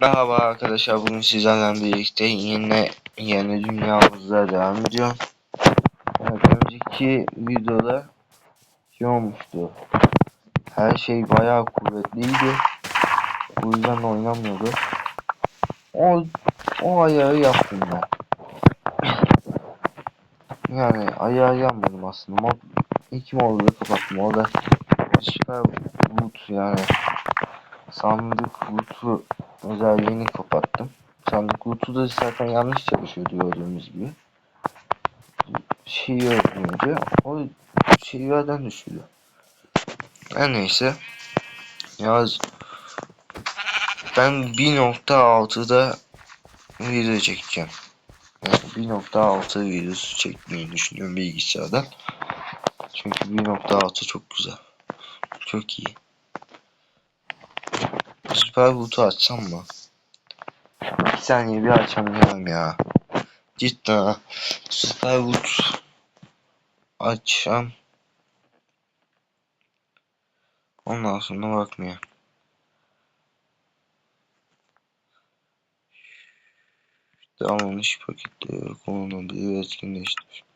Merhaba arkadaşlar bugün sizlerle birlikte yine yeni dünyamızda devam ediyorum. Evet, önceki videoda şey olmuştu. Her şey bayağı kuvvetliydi. Bu yüzden oynamıyordu. O, o ayağı yaptım ben. Yani ayağı yapmadım aslında. Mod, iki modu da kapattım. O da süper loot yani sandık loot'u özelliğini kapattım. Sandık loot'u da zaten yanlış çalışıyor gördüğümüz gibi. Şeyi öldürünce o şeyi yerden düşürüyor. Her neyse. Yaz ben 1.6'da video çekeceğim. Yani 1.6 videosu çekmeyi düşünüyorum bilgisayardan. Çünkü 1.6 çok güzel. Çok iyi. Süper Boot'u açsam mı? Bir saniye bir açamıyorum ya. Cidden ha. Süper Boot açsam. Ondan sonra bakmıyor. Davranış paketleri kullanılabilir etkinleştir.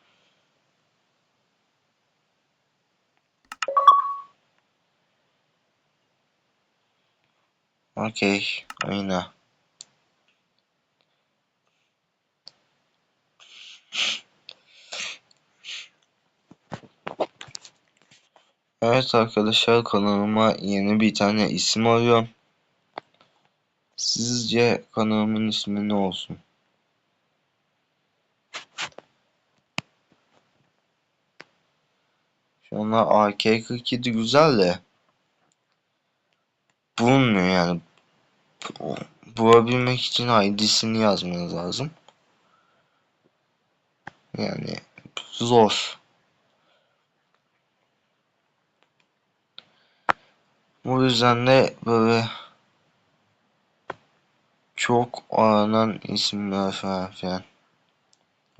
Okey, aynen. Evet arkadaşlar kanalıma yeni bir tane isim arıyorum. Sizce kanalımın ismi ne olsun? Şu anda AK-47 güzel de bulunmuyor yani. Bu- Bulabilmek için ID'sini yazmanız lazım. Yani zor. Bu yüzden de böyle çok aranan isimler falan filan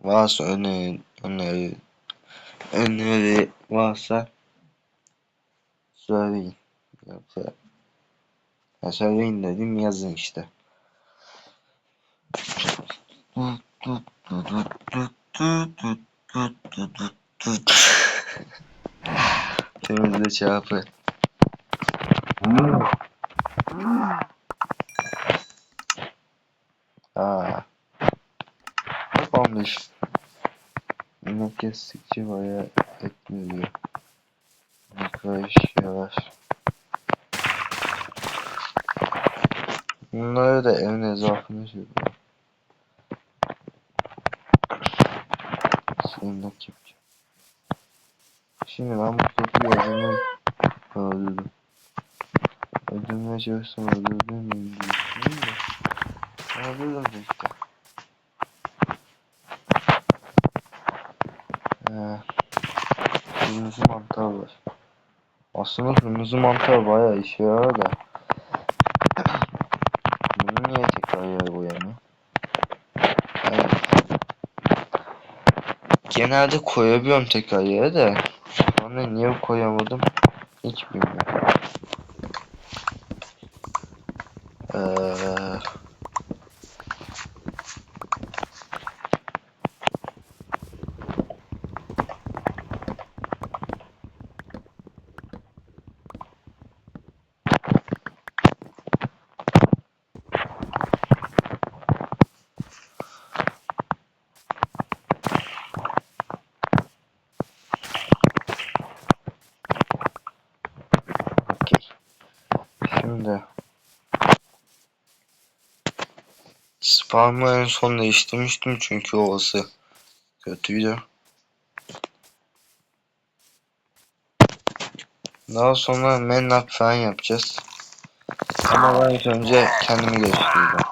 varsa öneri, öneri, öneri varsa söyleyin. Yoksa ya söyleyin dedim yazın işte. Temizle çarpı. Aa. 15. Yemek kestikçe bayağı etmiyor. Yavaş yavaş. Bunları da evin etrafına sürüyor. Sığınak yapacağım. Şimdi ben bu kapıyı öldürmem öldürdüm. Öldürmeye çalışsam öldürdüm müyüm diye da. Öldürdüm de işte. Ee, kırmızı mantar var. Aslında kırmızı mantar bayağı işe yarar da. Bunu niye tekrar yere koyamıyor? Evet. Genelde koyabiliyorum tekrar yere de. Anda niye koyamadım hiç bilmiyorum. Eee... Okey. Şimdi Spam'ı en son değiştirmiştim çünkü orası kötüydü. Daha sonra menlap falan yapacağız. Ama ben ilk önce kendimi geliştireceğim.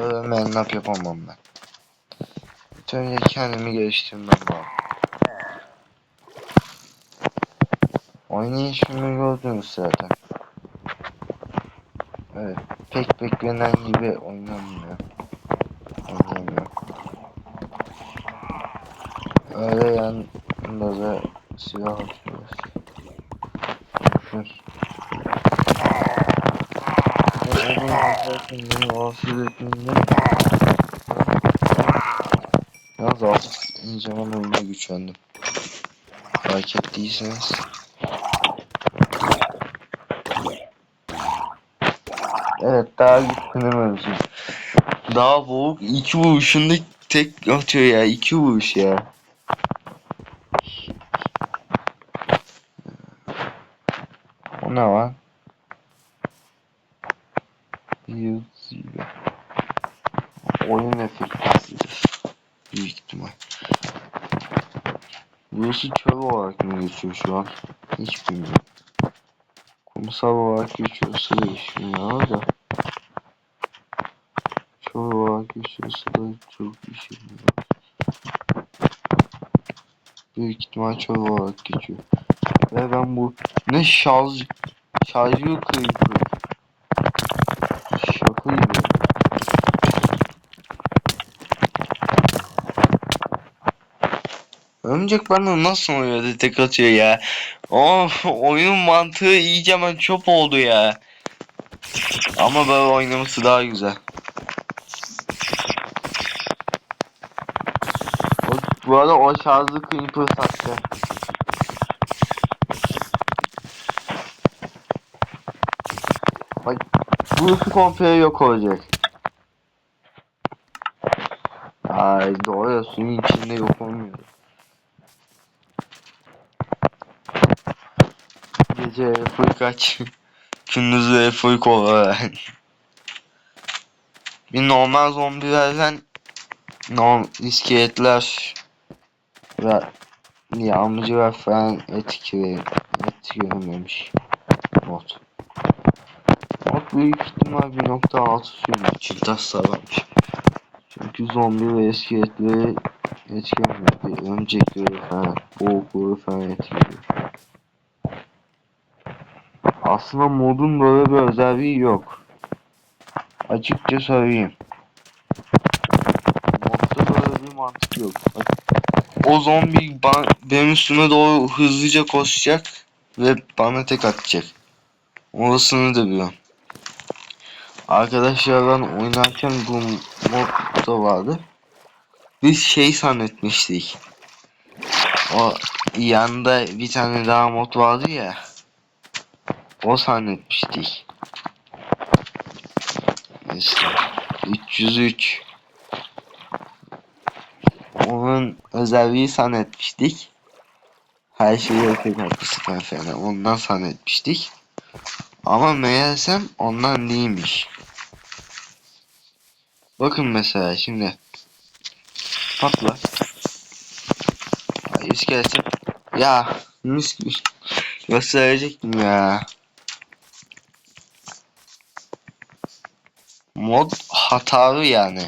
Böyle menlap yapamam ben. İlk önce kendimi geliştirmem lazım. Oynayışımı gördünüz zaten. Evet, pek beklenen gibi oynanmıyor. Oynayamıyor. Öyle yanında da silah atıyoruz. Zaten beni rahatsız etmeyin. Yalnız artık ben oyuna güçlendim. Fark ettiyseniz. Evet daha güçlenememişim. Daha boğuk iki vuruşunda tek atıyor ya iki vuruş ya. O ne lan? Yazıyor. Oyun efektidir. Büyük ihtimal. Burası çöl olarak mı geçiyor şu an? Hiç bilmiyorum. Kumsal olarak geçiyorsa değişmiyor da. Çöl olarak geçiyorsa da çok bilmiyorum. Büyük ihtimal çöl olarak geçiyor. Ve ben bu ne şarj şarjı kıyıp Şaka gibi. Örümcek bana nasıl oynadı tek atıyor ya. Of oyunun mantığı iyice ben çöp oldu ya. Ama böyle oynaması daha güzel. O, bu arada o şarjlı Creeper sattı. Bak burası komple yok olacak. Ay doğru ya suyun içinde yok olmuyor. Gece full kaç. Gündüzü full kola. Bir normal zombilerden norm iskeletler ve yağmacılar falan etkili etkilememiş. Not. Not büyük ihtimal 1.6 suyun için tasarlanmış. Çünkü zombi ve iskeletleri etkilemiyor. Örümcekleri falan, boğukları falan etkiliyor. Aslında modun böyle bir özelliği yok. Açıkça söyleyeyim. Modda böyle bir mantık yok. O zombi benim üstüme doğru hızlıca koşacak ve bana tek atacak. Orasını da biliyorum. Arkadaşlarla oynarken bu mod da vardı. Biz şey zannetmiştik. O yanında bir tane daha mod vardı ya. O zannetmiştik. İşte 303 Onun özelliği zannetmiştik. Her şeyi öpek haklısın falan. Ondan zannetmiştik. Ama meğersem ondan değilmiş. Bakın mesela şimdi. Patla. Ay, iskeleti. Ya mis gibi. Gösterecektim ya. Mod hatalı yani.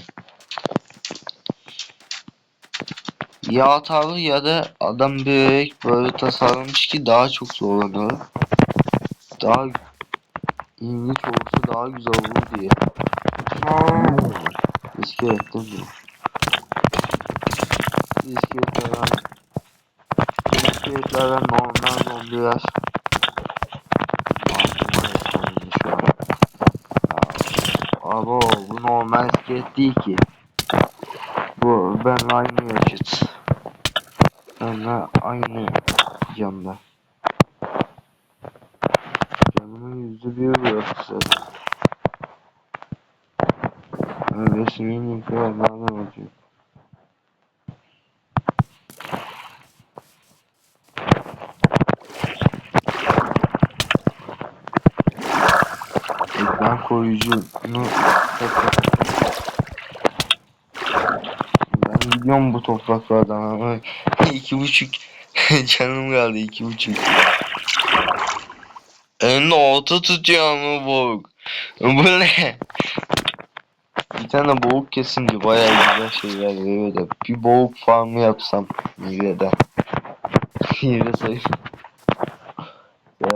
Ya hatalı ya da adam bilerek böyle tasarlamış ki daha çok zorlanıyor. Daha ilginç olursa daha güzel olur diye. İskelet değil mi? İskeletlerden İskeletlerden normal zombiler. Aklıma yaşandı şu an. Abo bu iskelet değil ki. Bu benle aynı yaşıt. Benle aynı canda. Canımın yüzde bir bıraktı Öylesinin yukarıdan olacak. Ekran koruyucunu tekrar Gidiyorum bu topraklardan iki buçuk canım geldi iki buçuk. Elinde olta tutuyor ama boğuk. Bu ne? Bir tane boğuk kesince bayağı güzel şeyler veriyor da bir boğuk farmı yapsam Niğde'de. Niğde sayı. Ya.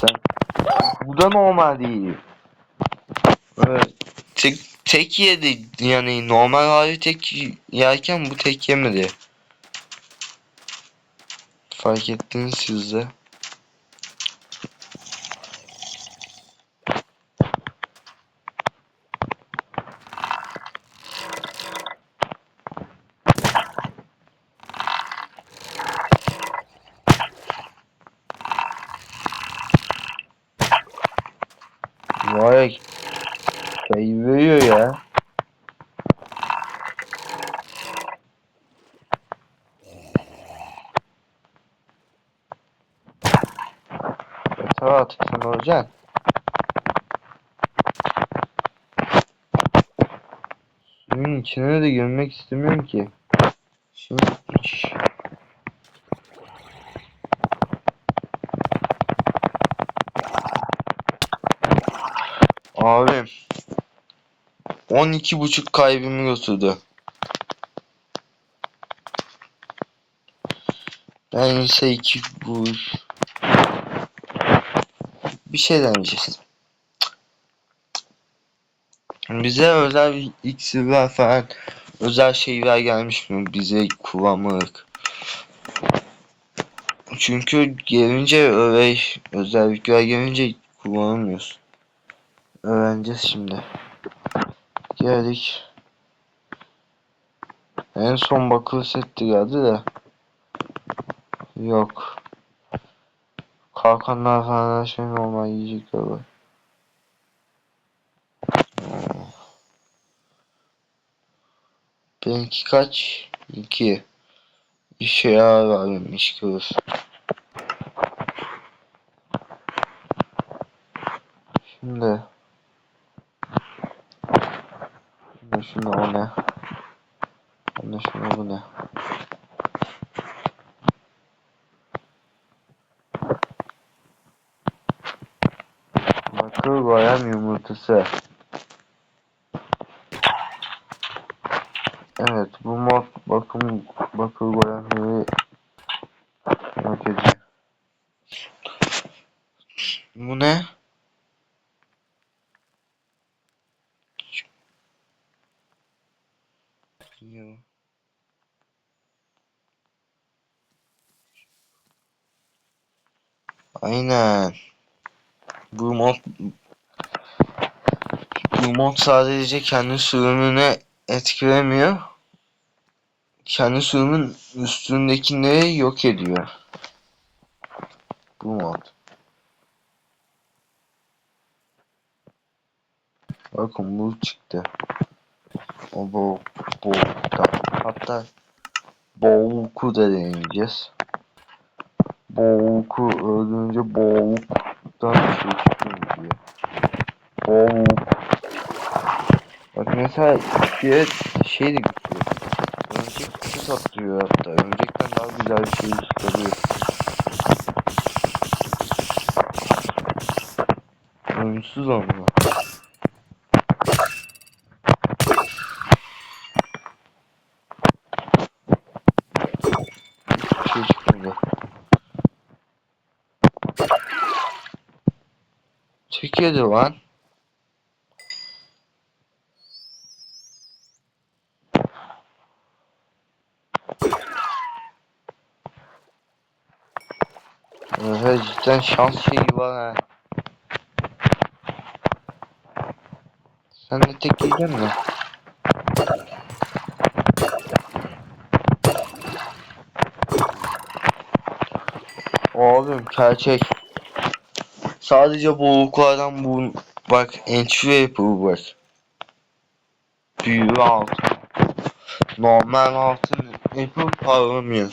Sen bu da normal değil. Evet. Tek, yedi yani normal hali tek yerken bu tek yemedi. Fark ettiniz siz de. Vay şey veriyor ya. Artık sen olacaksın. Suyun içine de girmek istemiyorum ki. Şimdi iç. Abim. 12 buçuk kaybımı götürdü. Ben ise iki vuruş. Bir şey deneyeceğiz. Bize özel iksirler falan özel şeyler gelmiş mi bize kullanmalık. Çünkü gelince öyle özellikler gelince kullanamıyoruz. Öğreneceğiz şimdi. Geldik. En son bakır setti geldi de. Yok. Kalkanlar falan şey normal yiyecekler var. Benimki kaç? İki. İşe yarar var benim iş. Şimdi. Şimdi şunu o ne? Şimdi şunu bu ne? Bakır goyam yumurtası. Evet bu mod bakım bakır yeri yok ediyor. Bu ne? Bilmiyorum. Aynen. Bu mod bu mod sadece kendi sürümüne etkilemiyor. Kendi sürümün üstündekileri yok ediyor. Bu mod. Bakın bu çıktı. O bu bu hatta boğuku da deneyeceğiz. Boğuku öldürünce boğuktan bir şey çıkıyor diyor. Boğuk. Bak mesela bir şey de güçlü. Örümcek kutu sattırıyor hatta. Örümcekten daha güzel bir şey çıkarıyor. Ölümsüz ama. Çekiyordu lan. Evet cidden şans şeyi var ha. Sen de tek yiyeceksin mi? Oğlum gerçek. Sadece boğuklardan bu bak entry yapıyor bak. Büyülü altın. Normal altın yapıp parlamıyor.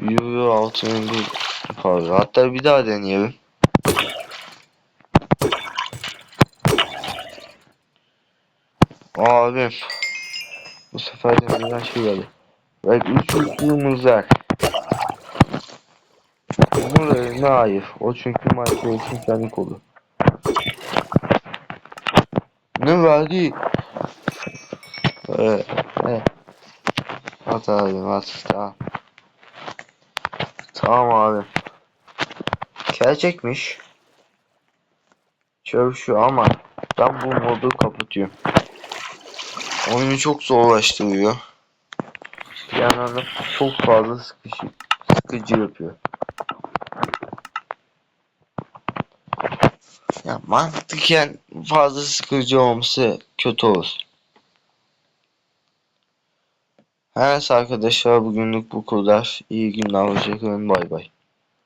Büyülü altın değil. Parlıyor. Hatta bir daha deneyelim. Abim. Bu sefer de birden şey geldi. Bak üç uçluğumuz var. Bunun önüne hayır. O çünkü Minecraft'in kendi kolu. Ne verdi? Evet. Evet. At abi at. Tamam. Tamam abi. Gerçekmiş. Çalışıyor ama ben bu modu kapatıyorum. Oyunu çok zorlaştırıyor. Bir yandan da çok fazla sıkıcı, sıkıcı yapıyor. Ya mantıken fazla sıkıcı olması kötü olur. Evet arkadaşlar bugünlük bu kadar. İyi günler hoşçakalın bay bay.